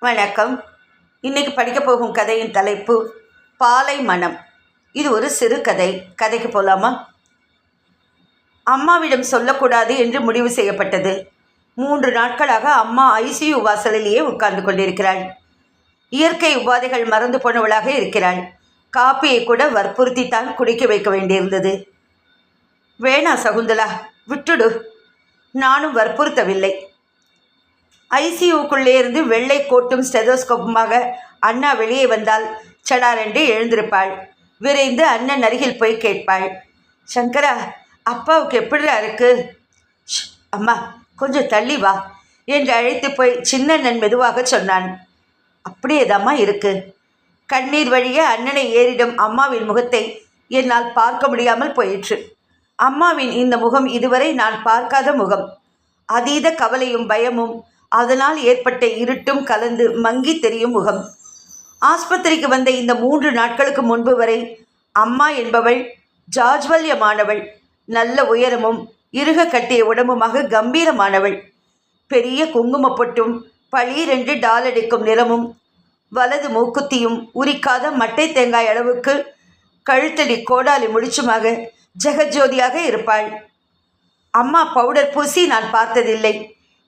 வணக்கம். இன்னைக்கு படிக்க போகும் கதையின் தலைப்பு பாலை மனம் இது ஒரு சிறு கதை. கதைக்கு போகலாமா அம்மாவிடம் சொல்லக்கூடாது என்று முடிவு செய்யப்பட்டது. மூன்று நாட்களாக அம்மா ஐசியு வாசலிலேயே உட்கார்ந்து கொண்டிருக்கிறாள். இயற்கை உபாதைகள் மறந்து போனவளாக இருக்கிறாள். காப்பியை கூட வற்புறுத்தித்தான் குடிக்க வைக்க வேண்டியிருந்தது. வேணா சகுந்தலா விட்டுடு. நானும் வற்புறுத்தவில்லை. ஐசியூக்குள்ளே இருந்து வெள்ளை கோட்டும் ஸ்டெதோஸ்கோப்புமாக அண்ணா வெளியே வந்தால் சடாரென்று எழுந்திருப்பாள். விரைந்து அண்ணன் அருகில் போய் கேட்பாள். சங்கரா அப்பாவுக்கு எப்படிடா இருக்கு? அம்மா கொஞ்சம் தள்ளி வா என்று அழைத்து போய் சின்னண்ணன் மெதுவாக சொன்னான். அப்படியேதாம்மா இருக்கு? கண்ணீர் வழிய அண்ணனை ஏறிடும் அம்மாவின் முகத்தை என்னால் பார்க்க முடியாமல் போயிற்று. அம்மாவின் இந்த முகம் இதுவரை நான் பார்க்காத முகம். அதீத கவலையும் பயமும் அதனால் ஏற்பட்ட இருட்டும் கலந்து மங்கி தெரியும் முகம். ஆஸ்பத்திரிக்கு வந்த இந்த மூன்று நாட்களுக்கு முன்பு வரை அம்மா என்பவள் ஜாஜ்வல்யமானவள் நல்ல உயரமும் இருக கட்டிய உடம்புமாக கம்பீரமானவள். பெரிய குங்குமப்பட்டும் பளீரென்று டாலடிக்கும் நிறமும் வலது மூக்குத்தியும் உரிக்காத மட்டை தேங்காய் அளவுக்கு கழுத்தடி கோடாலி முடிச்சுமாக ஜெகஜோதியாக இருப்பாள். அம்மா பவுடர் பூசி நான் பார்த்ததில்லை.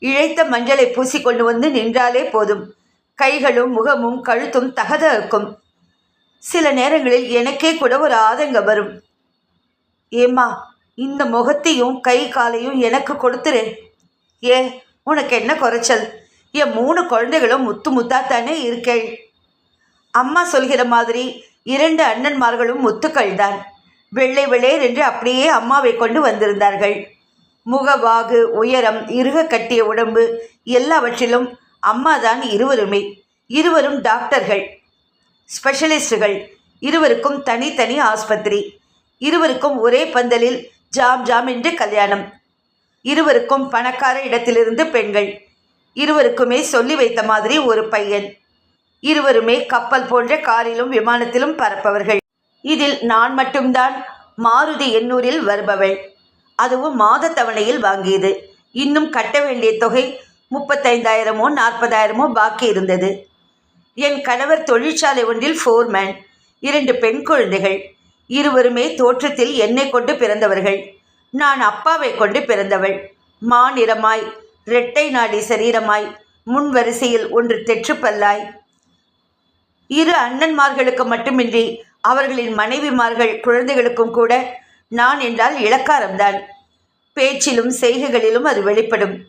இழைத்த மஞ்சளை பூசி கொண்டு வந்து நின்றாலே போதும். கைகளும் முகமும் கழுத்தும் தகதக்கும் சில நேரங்களில் எனக்கே கூட ஒரு ஆதங்கம் வரும். ஏம்மா இந்த முகத்தையும் கை காலையும் எனக்கு கொடுத்துரு. ஏ உனக்கு என்ன குறைச்சல்? என் மூணு குழந்தைகளும் முத்து முத்தா தானே இருக்கேள். அம்மா சொல்கிற மாதிரி இரண்டு அண்ணன்மார்களும் முத்துக்கள் தான் வெள்ளை வெள்ளேர் என்று அப்படியே அம்மாவை கொண்டு வந்திருந்தார்கள். முகவாகு உயரம் இறுக கட்டிய உடம்பு எல்லாவற்றிலும் அம்மா தான் இருவருமே. இருவரும் டாக்டர்கள் ஸ்பெஷலிஸ்டுகள். இருவருக்கும் தனித்தனி ஆஸ்பத்திரி. இருவருக்கும் ஒரே பந்தலில் ஜாம் ஜாம் என்று கல்யாணம். இருவருக்கும் பணக்கார இடத்திலிருந்து பெண்கள். இருவருக்குமே சொல்லி வைத்த மாதிரி ஒரு பையன். இருவருமே கப்பல் போன்ற காரிலும் விமானத்திலும் பறப்பவர்கள். இதில் நான் மட்டும்தான் மாருதி எண்ணூரில் வருபவள். அதுவும் மாத தவணையில் வாங்கியது. இன்னும் கட்ட வேண்டிய தொகை முப்பத்தைந்தாயிரமோ நாற்பதாயிரமோ பாக்கி இருந்தது. என் கணவர் தொழிற்சாலை ஒன்றில் ஃபோர்மேன் இரண்டு பெண் குழந்தைகள் இருவருமே தோற்றத்தில் என்னை கொண்டு பிறந்தவர்கள். நான் அப்பாவை கொண்டு பிறந்தவள். மாநிறமாய் இரட்டை நாடி சரீரமாய் முன் வரிசையில் ஒன்று தெற்றுப்பல்லாய் இரு அண்ணன்மார்களுக்கு மட்டுமின்றி அவர்களின் மனைவிமார்கள் குழந்தைகளுக்கும் கூட நான் என்றால் இளக்காரம்தான். பேச்சிலும் செய்கைகளிலும் அது வெளிப்படும்.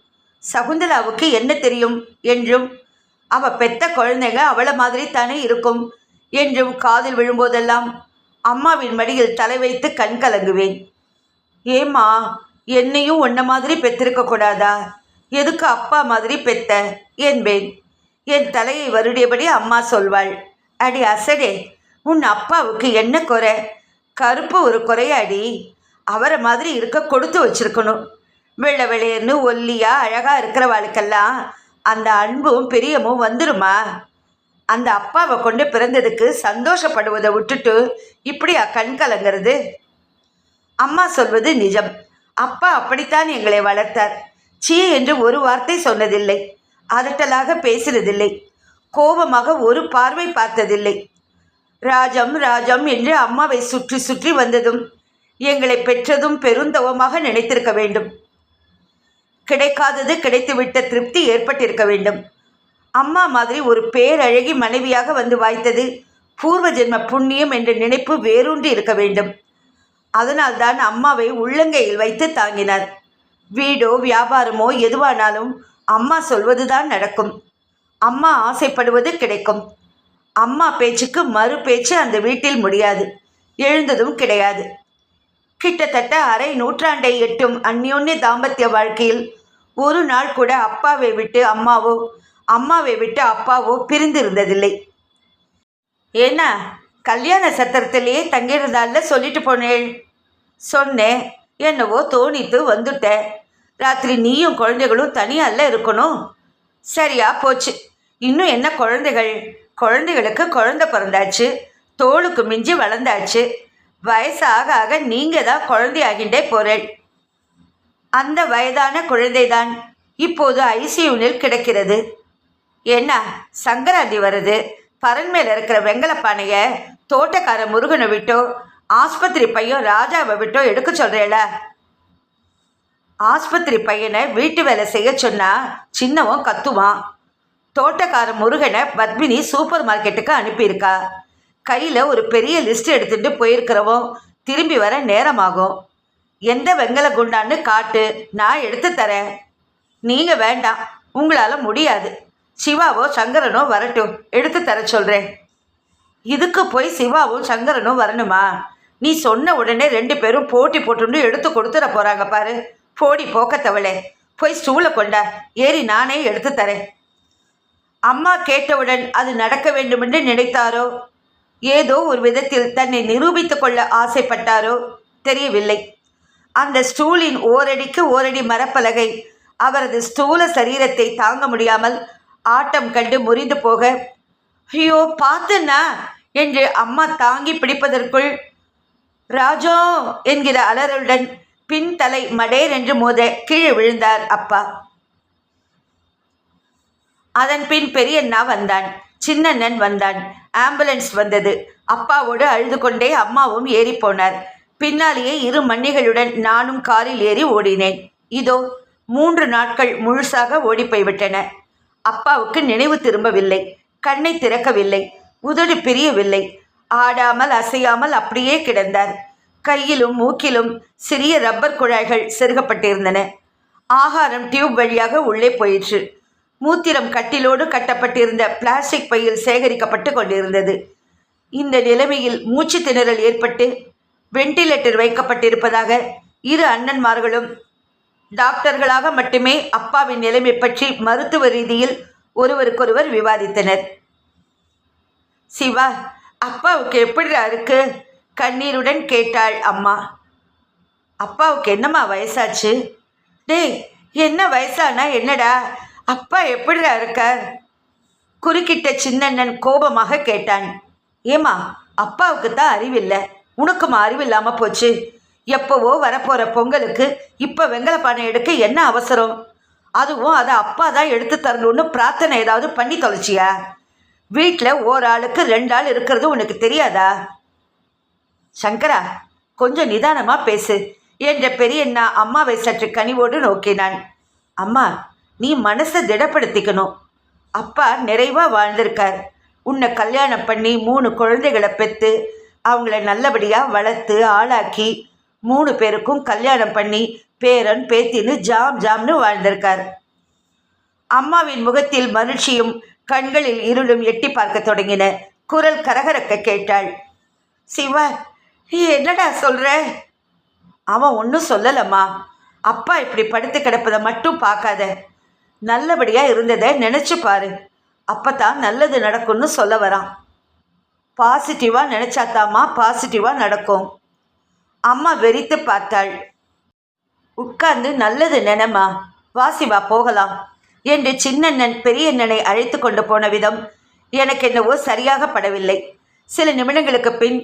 சகுந்தலாவுக்கு என்ன தெரியும்? என்றும் அவ பெத்த குழந்தைங்க அவளை மாதிரி தானே இருக்கும்? என்றும் காதில் விழும்போதெல்லாம் அம்மாவின் மடியில் தலை வைத்து கண் கலங்குவேன். ஏம்மா என்னையும் உன்ன மாதிரி பெற்றிருக்க கூடாதா? எதுக்கு அப்பா மாதிரி பெத்த? என்பேன். என் தலையை வருடியபடி அம்மா சொல்வாள். அடி அசடே உன் அப்பாவுக்கு என்ன குறை? கருப்பு ஒரு குறையாடி. அவரை மாதிரி இருக்க கொடுத்து வச்சிருக்கணும். வெள்ளை வெளையர்னு ஒல்லியாக அழகாக இருக்கிறவாளுக்கெல்லாம் அந்த அன்பும் பிரியமும் வந்துருமா? அந்த அப்பாவை கொண்டு பிறந்ததுக்கு சந்தோஷப்படுவதை விட்டுட்டு இப்படியா கண் கலங்கிறது? அம்மா சொல்வது நிஜம். அப்பா அப்படித்தான் எங்களை வளர்த்தார். சீ என்று ஒரு வார்த்தை சொன்னதில்லை. அதட்டலாக பேசினதில்லை. கோபமாக ஒரு பார்வை பார்த்ததில்லை. ராஜம் ராஜம் என்று அம்மாவை சுற்றி சுற்றி வந்ததும் எங்களை பெற்றதும் பெருந்தவமாக நினைத்திருக்க வேண்டும். கிடைக்காதது கிடைத்துவிட்ட திருப்தி ஏற்பட்டிருக்க வேண்டும். அம்மா மாதிரி ஒரு பேரழகி மனைவியாக வந்து வாய்த்தது பூர்வ ஜென்ம புண்ணியம் என்ற நினைப்பு வேரூன்றி இருக்க வேண்டும். அதனால்தான் அம்மாவை உள்ளங்கையில் வைத்து தாங்கினார். வீடோ வியாபாரமோ எதுவானாலும் அம்மா சொல்வதுதான் நடக்கும். அம்மா ஆசைப்படுவது கிடைக்கும். அம்மா பேச்சுக்கு மறு பேச்சு அந்த வீட்டில் முடியாது. எழுந்ததும் கிடையாது. கிட்டத்தட்ட அரை நூற்றாண்டை எட்டும் அந்யோன்ய தாம்பத்திய வாழ்க்கையில் ஒரு நாள் கூட அப்பாவை விட்டு அம்மாவோ அம்மாவை விட்டு அப்பாவோ பிரிந்திருந்ததில்லை. ஏன்னா கல்யாண சத்திரத்திலேயே தங்கியிருந்தால சொல்லிட்டு போனேன் சொன்னேன் என்னவோ தோணித்து வந்துட்ட. ராத்திரி நீயும் குழந்தைகளும் தனியால இருக்கணும். சரியா போச்சு. இன்னும் என்ன குழந்தைகள்? குழந்தைகளுக்கு குழந்த பிறந்தாச்சு தோளுக்கு மிஞ்சி வளர்ந்தாச்சு வயசாக ஆக நீங்கள் தான் குழந்தையாகிண்டே பொருள் அந்த வயதான குழந்தைதான் இப்போது ஐசியூனில் கிடக்கிறது. என்ன சங்கராந்தி வருது? பரன் இருக்கிற வெங்கல பானையை தோட்டக்கார முருகனை விட்டோ ஆஸ்பத்திரி பையன் ராஜாவை விட்டோ எடுக்க சொல்கிறேல ஆஸ்பத்திரி பையனை வீட்டு வேலை செய்ய சொன்னா சின்னவன் கத்துவான். தோட்டக்கார முருகனை பத்மினி சூப்பர் மார்க்கெட்டுக்கு அனுப்பியிருக்கா? கையில் ஒரு பெரிய லிஸ்ட் எடுத்துட்டு போயிருக்கிறவோ திரும்பி வர நேரமாகும். எந்த வெங்கல குண்டான்னு காட்டு நான் எடுத்து தரேன். நீங்கள் வேண்டாம் உங்களால் முடியாது. சிவாவோ சங்கரனோ வரட்டும் எடுத்து தர சொல்கிறேன் இதுக்கு போய் சிவாவும் சங்கரனும் வரணுமா? நீ சொன்ன உடனே ரெண்டு பேரும் போட்டி போட்டுன்னு எடுத்து கொடுத்துட போகிறாங்க பாரு. போடி போக்கத்தவளே. போய் ஸ்டூலை கொண்டா ஏறி நானே எடுத்து தரேன். அம்மா கேட்டவுடன் அது நடக்க வேண்டுமென்று நினைத்தாரோ? ஏதோ ஒரு விதத்தில் தன்னை நிரூபித்து கொள்ள ஆசைப்பட்டாரோ? தெரியவில்லை. அந்த ஸ்டூலின் ஓரடிக்கு ஓரடி மரப்பலகை அவரது ஸ்தூல சரீரத்தை தாங்க முடியாமல் ஆட்டம் கண்டு முறிந்து போக ஐயோ பார்த்தண்ணா என்று அம்மா தாங்கி பிடிப்பதற்குள் ராஜோ என்கிற அலறலுடன் பின் தலை மடேர் என்று மோத கீழே விழுந்தார் அப்பா. அதன் பின் பெரியண்ணா வந்தான். சின்னண்ணன் வந்தான். ஆம்புலன்ஸ் வந்தது. அப்பாவோடு அழுது கொண்டே அம்மாவும் ஏறி போனார். பின்னாலேயே இரு மண்ணிகளுடன் நானும் காரில் ஏறி ஓடினேன். இதோ மூன்று நாட்கள் முழுசாக ஓடிப்போய்விட்டன. அப்பாவுக்கு நினைவு திரும்பவில்லை. கண்ணை திறக்கவில்லை. உதடு பிரியவில்லை. ஆடாமல் அசையாமல் அப்படியே கிடந்தார். கையிலும் மூக்கிலும் சிறிய ரப்பர் குழாய்கள் செருகப்பட்டிருந்தன. ஆகாரம் டியூப் வழியாக உள்ளே போயிற்று. மூத்திரம் கட்டிலோடு கட்டப்பட்டிருந்த பிளாஸ்டிக் பையில் சேகரிக்கப்பட்டு கொண்டிருந்தது. இந்த நிலைமையில் மூச்சு திணறல் ஏற்பட்டு வெண்டிலேட்டர் வைக்கப்பட்டிருப்பதாக இரு அண்ணன்மார்களும் டாக்டர்களாக மட்டுமே அப்பாவின் நிலைமை பற்றி மருத்துவ ரீதியில் ஒருவருக்கொருவர் விவாதித்தனர். சிவா அப்பாவுக்கு எப்படிடா இருக்கு? கண்ணீருடன் கேட்டாள் அம்மா. அப்பாவுக்கு என்னம்மா வயசாச்சு? டேய் என்ன வயசானா? என்னடா? அப்பா எப்படிடா இருக்கார்? குறுக்கிட்ட சின்னண்ணன் கோபமாக கேட்டான். ஏமா அப்பாவுக்கு தான் அறிவில்லை. உனக்குமா அறிவில்லாமல் போச்சு. எப்போவோ வரப்போகிற பொங்கலுக்கு இப்போ வெங்கல பானை எடுக்க என்ன அவசரம்? அதுவும் அதை அப்பா தான் எடுத்து தரணும்னு பிரார்த்தனை ஏதாவது பண்ணி தொலைச்சியா? வீட்டில் ஒரு ஆளுக்கு ரெண்டு ஆள் இருக்கிறது உனக்கு தெரியாதா? சங்கரா கொஞ்சம் நிதானமாக பேசு. என்ற பெரியண்ணா அம்மாவை சற்று கனிவோடு நோக்கினான். அம்மா நீ மனசை திடப்படுத்திக்கணும். அப்பா நிறைவாக வாழ்ந்திருக்கார். உன்னை கல்யாணம் பண்ணி மூணு குழந்தைகளை பெற்று அவங்கள நல்லபடியாக வளர்த்து ஆளாக்கி மூணு பேருக்கும் கல்யாணம் பண்ணி பேரன் பேத்தின்னு ஜாம் ஜாம்னு வாழ்ந்திருக்கார். அம்மாவின் முகத்தில் மகிழ்ச்சியும் கண்களில் இருளும் எட்டி பார்க்க தொடங்கின குரல் கரகரக்க கேட்டாள். சிவா நீ என்னடா சொல்கிற அவன் ஒன்றும் சொல்லலம்மா. அப்பா இப்படி படுத்து கிடப்பதை மட்டும் பார்க்காத. நல்லபடியாக இருந்ததை நினச்சி பாரு. அப்போ தான் நல்லது நடக்கும்னு சொல்ல வரான். பாசிட்டிவாக நினச்சாத்தாம்மா பாசிட்டிவாக நடக்கும். அம்மா வெறித்து பார்த்தாள். உட்கார்ந்து நல்லது நினைமா வாசிவா போகலாம். என்று சின்னண்ணன் பெரியண்ணனை அழைத்து கொண்டு போன விதம் எனக்கு என்னவோ சரியாக படவில்லை சில நிமிடங்களுக்கு பின்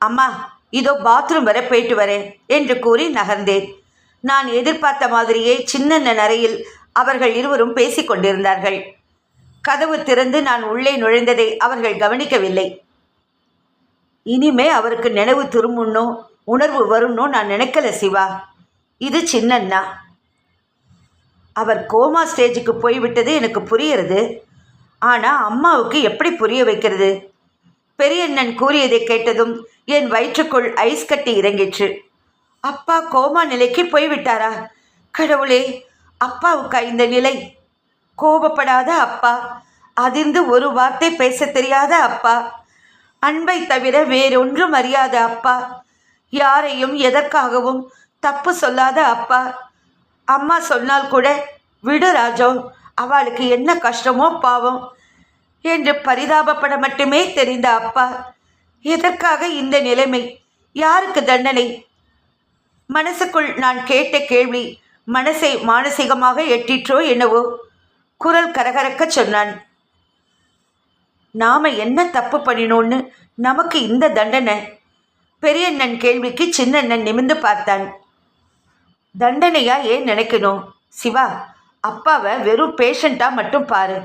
அம்மா இதோ பாத்ரூம் வரை போயிட்டு வரேன் என்று கூறி நகர்ந்தேன். நான் எதிர்பார்த்த மாதிரியே சின்னண்ணன் அறையில் அவர்கள் இருவரும் பேசிக் கொண்டிருந்தார்கள். கதவு திறந்து நான் உள்ளே நுழைந்ததை அவர்கள் கவனிக்கவில்லை. இனிமே அவருக்கு நினைவு திரும்பணும் உணர்வு வரும்னோ நான் நினைக்கல சிவா. இது சின்னண்ணா. அவர் கோமா ஸ்டேஜுக்கு போய்விட்டது எனக்கு புரியறது. ஆனால் அம்மாவுக்கு எப்படி புரிய வைக்கிறது? பெரியண்ணன் கூறியதை கேட்டதும் என் வயிற்றுக்குள் ஐஸ் கட்டி இறங்கிற்று. அப்பா கோமா நிலைக்கு போய்விட்டாரா? கடவுளே அப்பாவுக்கா இந்த நிலை. கோபப்படாத அப்பா. அதிர்ந்து ஒரு வார்த்தை பேச தெரியாத அப்பா. அன்பை தவிர வேறொன்றும் அறியாத அப்பா. யாரையும் எதற்காகவும் தப்பு சொல்லாத அப்பா. அம்மா சொன்னால் கூட விடு ராஜோ அவளுக்கு என்ன கஷ்டமோ பாவம் என்று பரிதாபப்பட மட்டுமே தெரிந்த அப்பா. எதற்காக இந்த நிலைமை? யாருக்கு தண்டனை? மனசுக்குள் நான் கேட்ட கேள்வி மனசை மானசீகமாக எட்டிற்றோ என்னவோ? குரல் கரகரக்க சொன்னான். நாம என்ன தப்பு பண்ணினோன்னு நமக்கு இந்த தண்டனை? பெரியண்ணன் கேள்விக்கு சின்னண்ணன் நிமிந்து பார்த்தான். தண்டனையா ஏன் நினைக்கணும்? சிவா அப்பாவை வெறும் பேஷண்ட்டாக மட்டும் பாரு.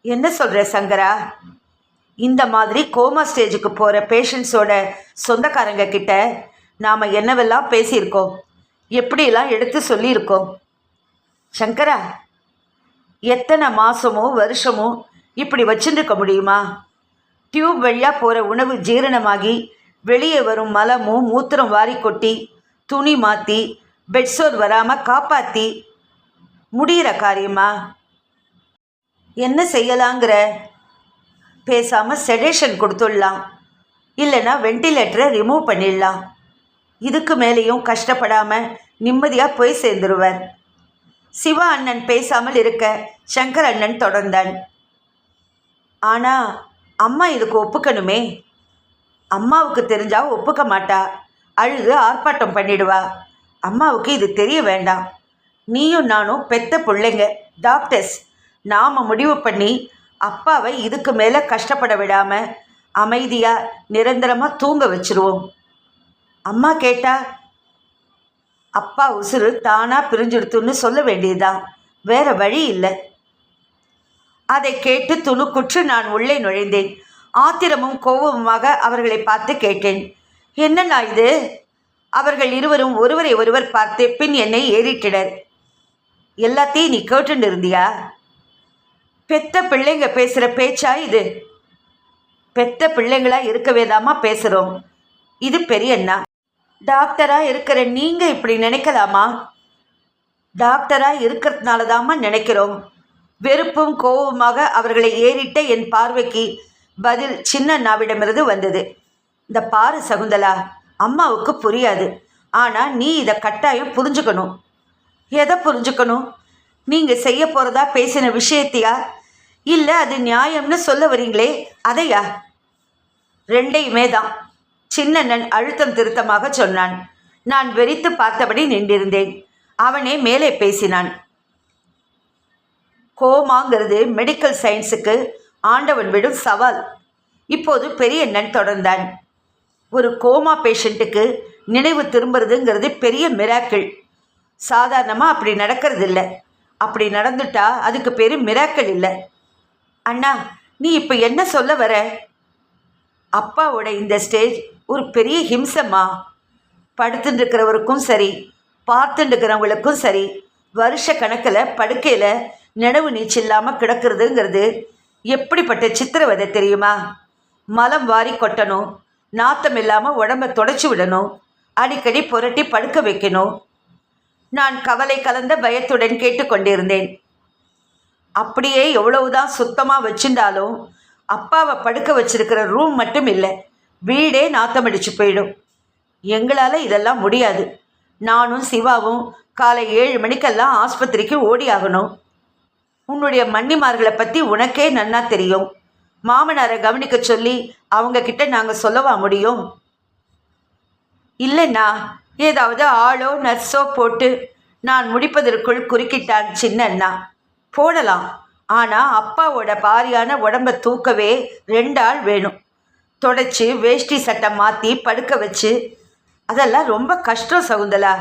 என்ன சொல்கிற சங்கரா? இந்த மாதிரி கோமா ஸ்டேஜுக்கு போகிற பேஷண்ட்ஸோட சொந்தக்காரங்க கிட்ட நாம் என்னவெல்லாம் பேசியிருக்கோம்? எப்படியெல்லாம் எடுத்து சொல்லியிருக்கோம்? சங்கரா எத்தனை மாதமோ வருஷமோ இப்படி வச்சுருக்க முடியுமா? டியூப் வழியாக போகிற உணவு ஜீரணமாகி வெளியே வரும் மலமும் மூத்திரம் வாரி கொட்டி துணி மாற்றி பெட்சோர் வராமல் காப்பாற்றி முடிகிற காரியமா? என்ன செய்யலாங்கிற? பேசாமல் செடேஷன் கொடுத்துடலாம். இல்லைன்னா வெண்டிலேட்டரை ரிமூவ் பண்ணிடலாம். இதுக்கு மேலேயும் கஷ்டப்படாமல் நிம்மதியாக போய் சேர்ந்துருவர். சிவா அண்ணன் பேசாமல் இருக்க சங்கர் அண்ணன் தொடர்ந்தான். ஆனால் அம்மா இதுக்கு ஒப்புக்கணுமே? அம்மாவுக்கு தெரிஞ்சா ஒப்புக்க மாட்டா. அழுது ஆர்ப்பாட்டம் பண்ணிடுவா. அம்மாவுக்கு இது தெரிய வேண்டாம். நீயும் நானும் பெத்த பிள்ளைங்க டாக்டர்ஸ் நாம் முடிவு பண்ணி அப்பாவை இதுக்கு மேலே கஷ்டப்பட விடாமல் அமைதியாக நிரந்தரமாக தூங்க வச்சிருவோம். அம்மா கேட்டா அப்பா உசுறு தானாக பிரிஞ்சுடுத்துன்னு சொல்ல வேண்டியதுதான் வேற வழி இல்லை. அதை கேட்டு துணுக்குற்று நான் உள்ளே நுழைந்தேன். ஆத்திரமும் கோபமுமாக அவர்களை பார்த்து கேட்டேன். என்னண்ணா இது? அவர்கள் இருவரும் ஒருவரை ஒருவர் பார்த்து பின் என்னை ஏறிட்டனர். எல்லாத்தையும் நீ கேட்டுன்னு இருந்தியா? பெத்த பிள்ளைங்க பேசுகிற பேச்சா இது? பெத்த பிள்ளைங்களா இருக்கவேதாமா பேசுகிறோம் இது பெரியண்ணா. டாக்டராக இருக்கிற நீங்கள் இப்படி நினைக்கலாமா? டாக்டராக இருக்கிறதுனால தாம்மா நினைக்கிறோம். வெறுப்பும் கோபமாக அவர்களை ஏறிட்ட என் பார்வைக்கு பதில் சின்னண்ணாவிடமிருந்து வந்தது. இந்த பாரு சகுந்தலா அம்மாவுக்கு புரியாது. ஆனால் நீ இதை கட்டாயம் புரிஞ்சுக்கணும். எதை புரிஞ்சுக்கணும்? நீங்கள் செய்ய போகிறதா பேசின விஷயத்தையா? இல்லை அது நியாயம்னு சொல்ல வரீங்களே அதையா? ரெண்டையுமே தான். சின்னண்ணன் அழுத்தம் திருத்தமாக சொன்னான். நான் வெறித்து பார்த்தபடி நின்றிருந்தேன். அவனே மேலே பேசினான். கோமாங்கிறது மெடிக்கல் சயின்ஸுக்கு ஆண்டவன் விடும் சவால். இப்போது பெரியண்ணன் தொடர்ந்தான். ஒரு கோமா பேஷண்ட்டுக்கு நினைவு திரும்புறதுங்கிறது பெரிய மிராக்கிள் சாதாரணமாக அப்படி நடக்கிறது இல்லை அப்படி நடந்துட்டா அதுக்கு பேர் மிராக்கள் இல்லை. அண்ணா நீ இப்போ என்ன சொல்ல வர? அப்பாவோட இந்த ஸ்டேஜ் ஒரு பெரிய ஹிம்சம்மா. படுத்துட்டு இருக்கிறவருக்கும் சரி பார்த்துட்டு இருக்கிறவங்களுக்கும் சரி வருஷ கணக்கில் படுக்கையில் நினைவு நீச்சு இல்லாமல் கிடக்கிறதுங்கிறது எப்படிப்பட்ட சித்திரவதை தெரியுமா? மலம் வாரி கொட்டணும் நாத்தம் இல்லாமல் உடம்ப தொடச்சி விடணும் அடிக்கடி புரட்டி படுக்க வைக்கணும். நான் கவலை கலந்த பயத்துடன் கேட்டுக்கொண்டிருந்தேன். அப்படியே எவ்வளவுதான் சுத்தமாக வச்சிருந்தாலும் அப்பாவை படுக்க வச்சிருக்கிற ரூம் மட்டும் இல்லை. வீடே நாத்தமடிச்சு போயிடும். எங்களால் இதெல்லாம் முடியாது. நானும் சிவாவும் காலை ஏழு மணிக்கெல்லாம் ஆஸ்பத்திரிக்கு ஓடி ஆகணும் உன்னுடைய மன்னிமார்களை பற்றி உனக்கே நன்னா தெரியும். மாமனாரை கவனிக்க சொல்லி அவங்க கிட்ட நாங்கள் சொல்லவா முடியும்? இல்லைண்ணா ஏதாவது ஆளோ நர்ஸோ போட்டு நான் முடிப்பதற்குள் குறுக்கிட்டான் சின்னண்ணா. போடலாம். ஆனால் அப்பாவோட பாரியான உடம்ப தூக்கவே ரெண்டு ஆள் வேணும். தொடச்சி வேஷ்டி சட்டை மாற்றி படுக்க வச்சு. அதெல்லாம் ரொம்ப கஷ்டம் சகுந்தலா.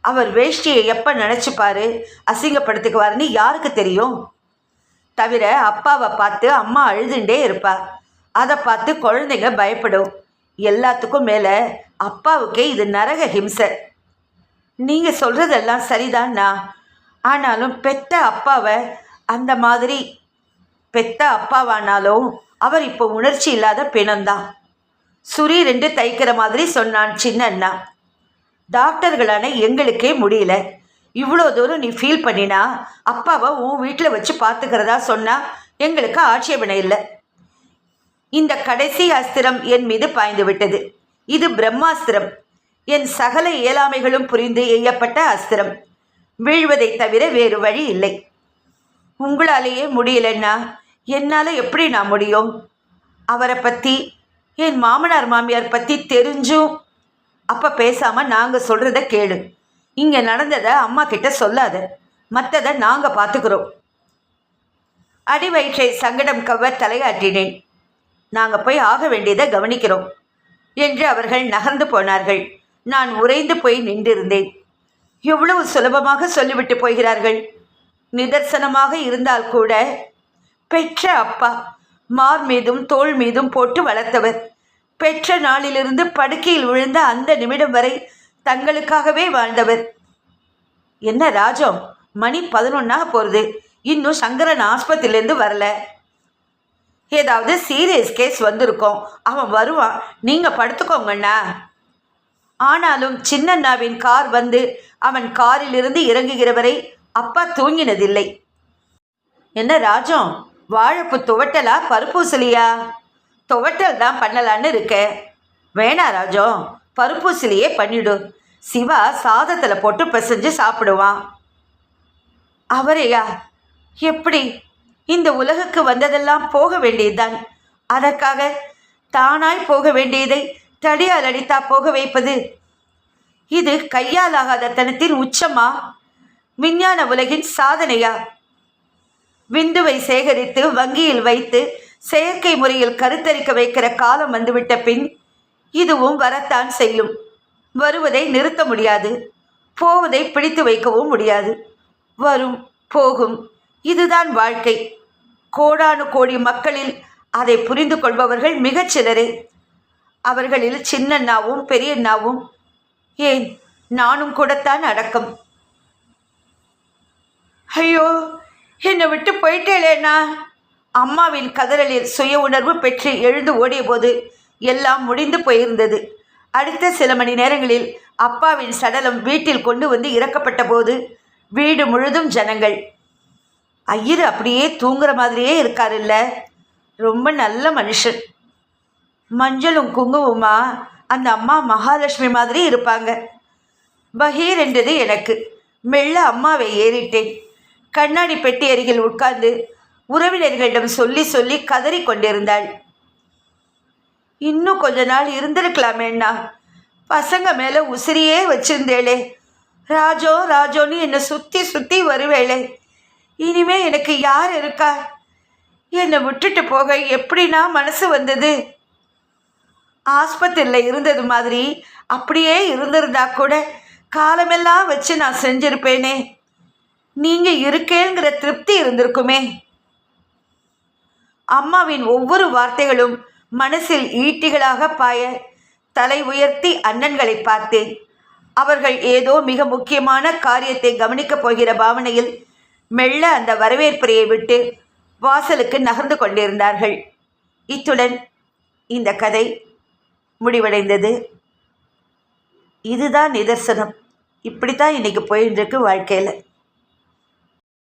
அவர் வேஷ்டியை எப்போ நினச்சிப்பாரு அசிங்கப்படுத்திக்குவாருன்னு யாருக்கு தெரியும்? தவிர அப்பாவை பார்த்து அம்மா அழுதுண்டே இருப்பா. அதை பார்த்து குழந்தைங்க பயப்படும். எல்லாத்துக்கும் மேலே அப்பாவுக்கே இது நரக ஹிம்சை. நீங்கள் சொல்கிறதெல்லாம் சரிதான்னா? ஆனாலும் பெத்த அப்பாவை அந்த மாதிரி பெத்த அப்பாவானாலும் அவர் இப்போ உணர்ச்சி இல்லாத பிணம்தான். சுரி ரெண்டு தைக்கிற மாதிரி சொன்னான் சின்ன அண்ணா டாக்டர்களான எங்களுக்கே முடியல. இவ்வளோ தூரம் நீ ஃபீல் பண்ணினா அப்பாவை உன் வீட்டில் வச்சு பார்த்துக்கிறதா சொன்னால் எங்களுக்கு ஆட்சேபனை இல்லை. இந்த கடைசி அஸ்திரம் என் மீது பாய்ந்து விட்டது. இது பிரம்மாஸ்திரம். என் சகல இயலாமைகளும் புரிந்து எய்யப்பட்ட அஸ்திரம். வீழ்வதை தவிர வேறு வழி இல்லை. உங்களாலேயே முடியலன்னா என்னால் எப்படி நான் முடியும்? அவரை பற்றி என் மாமனார் மாமியார் பற்றி தெரிஞ்சும் அப்போ பேசாமல் நாங்கள் சொல்கிறத கேளு. இங்கே நடந்ததை அம்மா கிட்ட சொல்லாத. மற்றதை நாங்கள் பார்த்துக்குறோம் அடி வயிற்றை சங்கடம் கவ்வ தலையாட்டினேன். நாங்கள் போய் ஆக வேண்டியதை கவனிக்கிறோம் என்று அவர்கள் நகர்ந்து போனார்கள். நான் உறைந்து போய் நின்றிருந்தேன். எவ்வளவு சுலபமாக சொல்லிவிட்டு போகிறார்கள்? நிதர்சனமாக இருந்தால் கூட பெற்ற அப்பா மார் மீதும் தோள் மீதும் போட்டு வளர்த்தவர். பெற்ற நாளிலிருந்து படுக்கையில் விழுந்த அந்த நிமிடம் வரை தங்களுக்காகவே வாழ்ந்தவர். என்ன ராஜம்? மணி பதினொன்னாக போகிறது இன்னும் சங்கரன் ஆஸ்பத்திரியிலேருந்து வரல. ஏதாவது சீரியஸ் கேஸ் வந்திருக்கோம். அவன் வருவான். நீங்கள் படுத்துக்கோங்கண்ணா ஆனாலும் சின்னண்ணாவின் கார் வந்து அவன் காரிலிருந்து இறங்குகிற வரை அப்பா தூங்கினதில்லை. என்ன ராஜம்? வாழைப்பு துவட்டலா பருப்பூசலியா? துவட்டல் தான் பண்ணலான்னு இருக்கேன் வேணா ராஜம் பருப்பூசலியே பண்ணிடு. சிவா சாதத்தில் போட்டு பிசைஞ்சு சாப்பிடுவான். அவரையா? எப்படி? இந்த உலகுக்கு வந்ததெல்லாம் போக வேண்டியதுதான். அதற்காக தானாய் போக வேண்டியதை தடியால் அடித்தா போக வைப்பது. இது கையால் ஆகாத தனத்தின் உச்சமா? விஞ்ஞான உலகின் சாதனையா? விந்துவை சேகரித்து வங்கியில் வைத்து செயற்கை முறையில் கருத்தரிக்க வைக்கிற காலம் வந்துவிட்ட பின் இதுவும் வரத்தான் செய்யும். வருவதை நிறுத்த முடியாது. போவதை பிடித்து வைக்கவும் முடியாது. வரும் போகும் இதுதான் வாழ்க்கை. கோடானு கோடி மக்களில் அதை புரிந்து கொள்பவர்கள் மிகச்சிலரே அவர்களில் சின்னண்ணாவும் பெரியண்ணாவும் ஏன் நானும் கூடத்தான் அடக்கம். ஐயோ என்னை விட்டு போயிட்டேலேண்ணா அம்மாவின் கதறலில் சுய உணர்வு பெற்று எழுந்து ஓடிய போது எல்லாம் முடிந்து போயிருந்தது. அடுத்த சில மணி நேரங்களில் அப்பாவின் சடலம் வீட்டில் கொண்டு வந்து இறக்கப்பட்ட போது வீடு முழுதும் ஜனங்கள். ஐயர் அப்படியே தூங்குற மாதிரியே இருக்காருல்ல. ரொம்ப நல்ல மனுஷன். மஞ்சளும் குங்குமமா அந்த அம்மா மகாலட்சுமி மாதிரி இருப்பாங்க. பகீர் என்றது எனக்கு. மெல்ல அம்மாவை ஏறிட்டேன். கண்ணாடி பெட்டி அருகில் உட்கார்ந்து உறவினர்களிடம் சொல்லி சொல்லி கதறி கொண்டிருந்தாள். இன்னும் கொஞ்ச நாள் இருந்திருக்கலாமேண்ணா பசங்க மேலே உசிரியே வச்சிருந்தேளே. ராஜோ ராஜோன்னு என்னை சுற்றி சுற்றி வருவேளே. இனிமே எனக்கு யார் இருக்கா? என்னை விட்டுட்டு போக எப்படின்னா மனசு வந்தது? ஆஸ்பத்திரியில் இருந்தது மாதிரி அப்படியே இருந்திருந்தா கூட காலமெல்லாம் வச்சு நான் செஞ்சிருப்பேனே. நீங்கள் இருக்கேங்கிற திருப்தி இருந்திருக்குமே. அம்மாவின் ஒவ்வொரு வார்த்தைகளும் மனசில் ஈட்டிகளாக பாய தலை உயர்த்தி அண்ணன்களை பார்த்தேன். அவர்கள் ஏதோ மிக முக்கியமான காரியத்தை கவனிக்கப் போகிற பாவனையில் மெல்ல அந்த வரவேற்புரையை விட்டு வாசலுக்கு நகர்ந்து கொண்டிருந்தார்கள். இத்துடன் இந்த கதை முடிவடைந்தது. இதுதான் நிதர்சனம். இப்படி தான் இன்றைக்கி போயின்னு இருக்கு வாழ்க்கையில்.